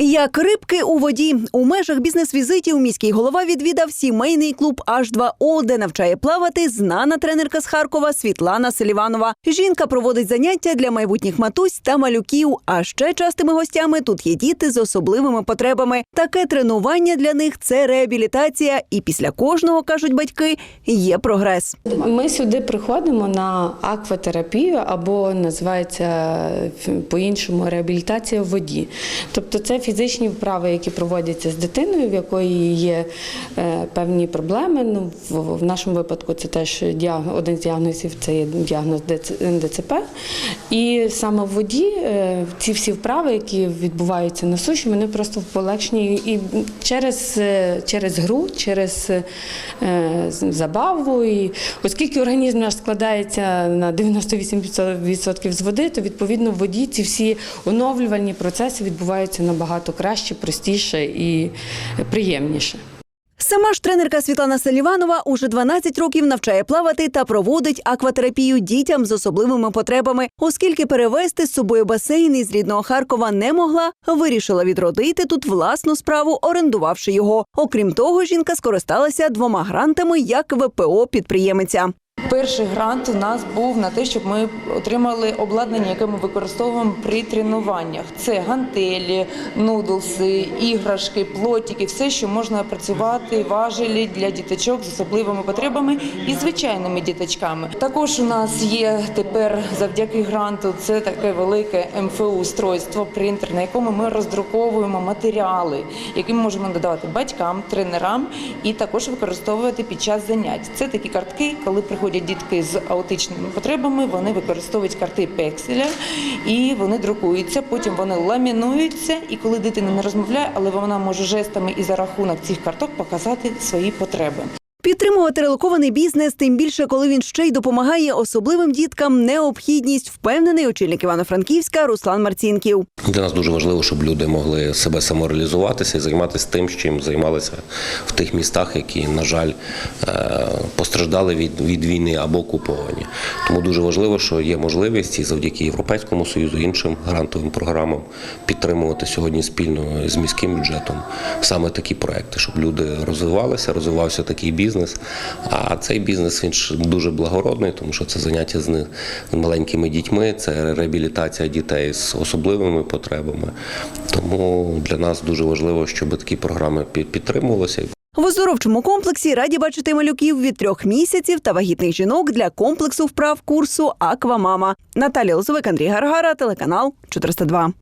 Як рибки у воді у межах бізнес-візитів міський голова відвідав сімейний клуб H2O, де навчає плавати знана тренерка з Харкова Світлана Селіванова. Жінка проводить заняття для майбутніх матусь та малюків. А ще частими гостями тут є діти з особливими потребами. Таке тренування для них це реабілітація, і після кожного кажуть батьки є прогрес. Ми сюди приходимо на акватерапію або називається е, по-іншому реабілітація в воді. Тобто це фізичні вправи, які проводяться з дитиною, в якої є е, певні проблеми. Ну, в, нашому випадку це теж один з діагнозів це є діагноз ДЦ ДЦП. І саме в воді е, ці всі вправи, які відбуваються на суші, вони просто полегшені і через, е, через гру, через забаву. І оскільки організм наш складається на 98% з води, то відповідно в воді ці всі оновлювальні процеси відбуваються набагато краще, простіше і приємніше. Сама ж тренерка Світлана Селіванова уже 12 років навчає плавати та проводить акватерапію дітям з особливими потребами, оскільки перевезти з собою басейн із рідного Харкова не могла, вирішила відродити тут власну справу, орендувавши його. Окрім того, жінка скористалася двома грантами як ВПО підприємиця. Перший грант у нас був на те, щоб ми отримали обладнання, яке ми використовуємо при тренуваннях. Це гантелі, нудлси, іграшки, плотики, все, що можна працювати, важелі для діточок з особливими потребами і звичайними діточками. Також у нас є тепер завдяки гранту це таке велике МФУ устройство, принтер, на якому ми роздруковуємо матеріали, які ми можемо надавати батькам, тренерам і також використовувати під час занять. Це такі картки, коли приходять дітки з аутичними потребами, вони використовують карти пекселя і вони друкуються. Потім вони ламінуються. І коли дитина не розмовляє, але вона може жестами і за рахунок цих карток показати свої потреби. Підтримувати релокований бізнес, тим більше, коли він ще й допомагає особливим діткам, необхідність, впевнений очільник Івано-Франківська Руслан Марцінків. Для нас дуже важливо, щоб люди могли себе самореалізуватися і займатися тим, чим займалися в тих містах, які, на жаль, е, постраждали від, від війни або окуповані. Тому дуже важливо, що є можливість і завдяки Європейському Союзу, іншим грантовим програмам підтримувати сьогодні спільно з міським бюджетом саме такі проекти, щоб люди розвивалися, розвивався такий бізнес. А цей бізнес він ж дуже благородний, тому що це заняття з маленькими дітьми, це реабілітація дітей з особливими потребами. Тому для нас дуже важливо, щоб такі програми підтримувалися. В оздоровчому комплексі раді бачити малюків від трьох місяців та вагітних жінок для комплексу вправ курсу Аквамама. Наталія Лозовик, Андрій Гаргара, телеканал 402.